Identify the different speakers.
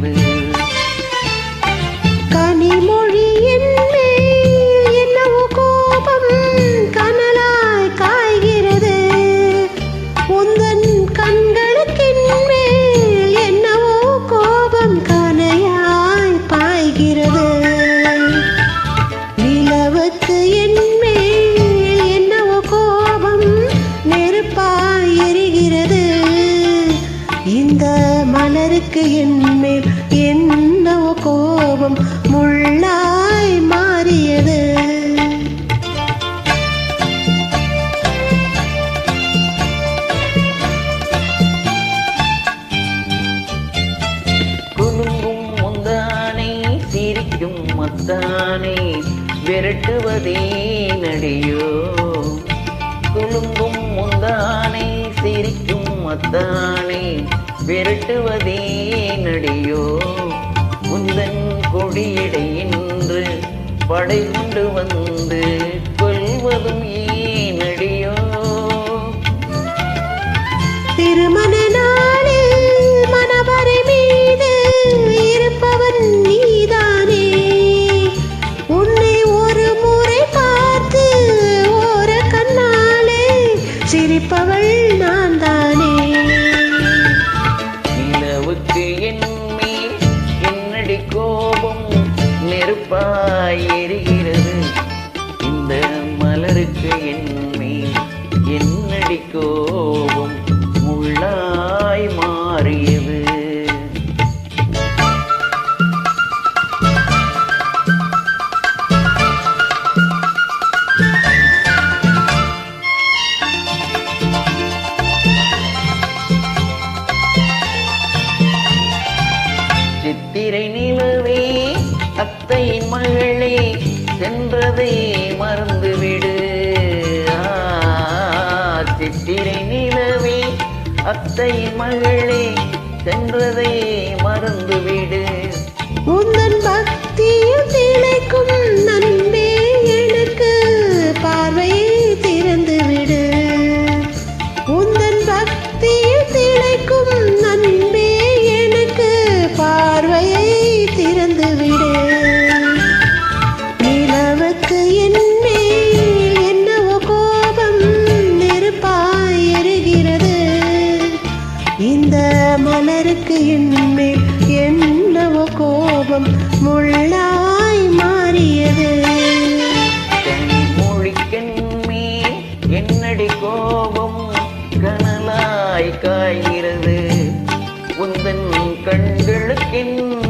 Speaker 1: மாறியது
Speaker 2: கனிமொழி என்னவோ கோபம் கனலாய் காய்கிறது. உந்தன் கண்களுக்கென்மேல் என்னவோ கோபம் கனையாய் பாய்கிறது. நிலவுக்கு என்மேல் என்னவோ கோபம் நெருப்பாய் எரிகிறது. இந்த மலருக்கு என் கோபம் முள்ளாய் மாறியது.
Speaker 1: குலுங்கும் முந்தானை சிரிக்கும் மத்தானை விரட்டுவதே நடியோ குலுங்கும் முந்தானை சிரிக்கும் மத்தானை விரட்டுவதே நடியோ முந்தன் கொடியடை என்று படை கொண்டு வந்து கொள்வதும் ஏனடியோ
Speaker 2: திருமண
Speaker 1: சித்திரை நிலவே அத்தையின் மகளே சென்றதை மறந்துவிடு. சித்திரை நிலவே அத்தையின் மகளே சென்றதை மறந்துவிடு.
Speaker 2: உந்தன் பக்தியில் மோகம் முள்ளாய் மாறியது. மொழிக்கென்மே என்னடி கோபம்? கனலாய் காய்கிறது. உந்தன் கண்களுக்கின்